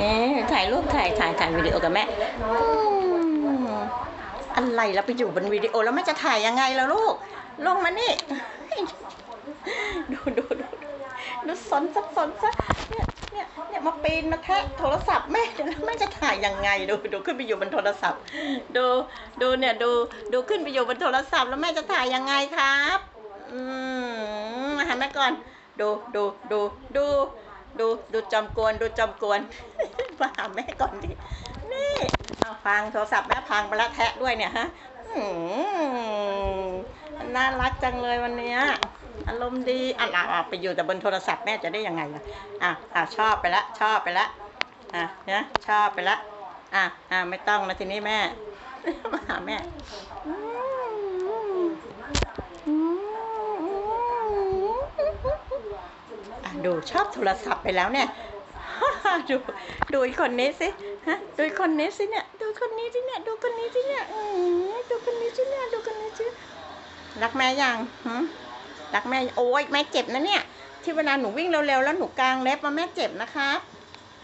นี่ถ่ายรูปถ่ายถ่ายถ่ายวิดีโอกับแม่อะไรแล้วไปอยู่บนวิดีโอแล้วแม่จะถ่ายยังไงล่ะลูก ลงมานี่ ดูดูดูดูสนสักสนสักเนี่ยเนี่ยเนี่ยมาปีนมาแทะโทรศัพท์แม่เดี๋ยวแล้วแม่จะถ่ายยังไงดูดูขึ้นไปอยู่บนโทรศัพท์ ดูดูเนี่ยดูดูขึ้นไปอยู่บนโทรศัพท์แล้วแม่จะถ่ายยังไงครับ อืมมาหาแม่ก่อน ดูดูดูดูดูดูจอมกวนดูจอมกวน มาหาแม่ก่อนดิ นี่เอาพังโทรศัพท์แม่พังไปล้วแทะด้วยเนี่ยฮะน่ารักจังเลยวันนี้อารมณ์ดีอะอะอะไปอยู่แต่บนโทรศัพท์แม่จะได้ยังไงล่ะอะอะชอบไปละชอบไปละอะเนี่ยชอบไปละอะอะไม่ต้องนะทีนี้แม่มาหาแม่ดูชอบโทรศัพท์ไปแล้วเนี่ย ดูดูคนนี้สิฮะดูคนนี้สิเนี่ยดูคนนี้สิเนี่ยดูคนนี้สิเนี่ยอืมดูคนนี้สิเนี่ยดูคนนี้สิรักแม่ยังฮึรักแม่โอ้ยแม่เจ็บนะเนี่ย ที่เวลาหนูวิ่งเร็วๆแล้วหนูกางเล็บมาแม่เจ็บนะครับ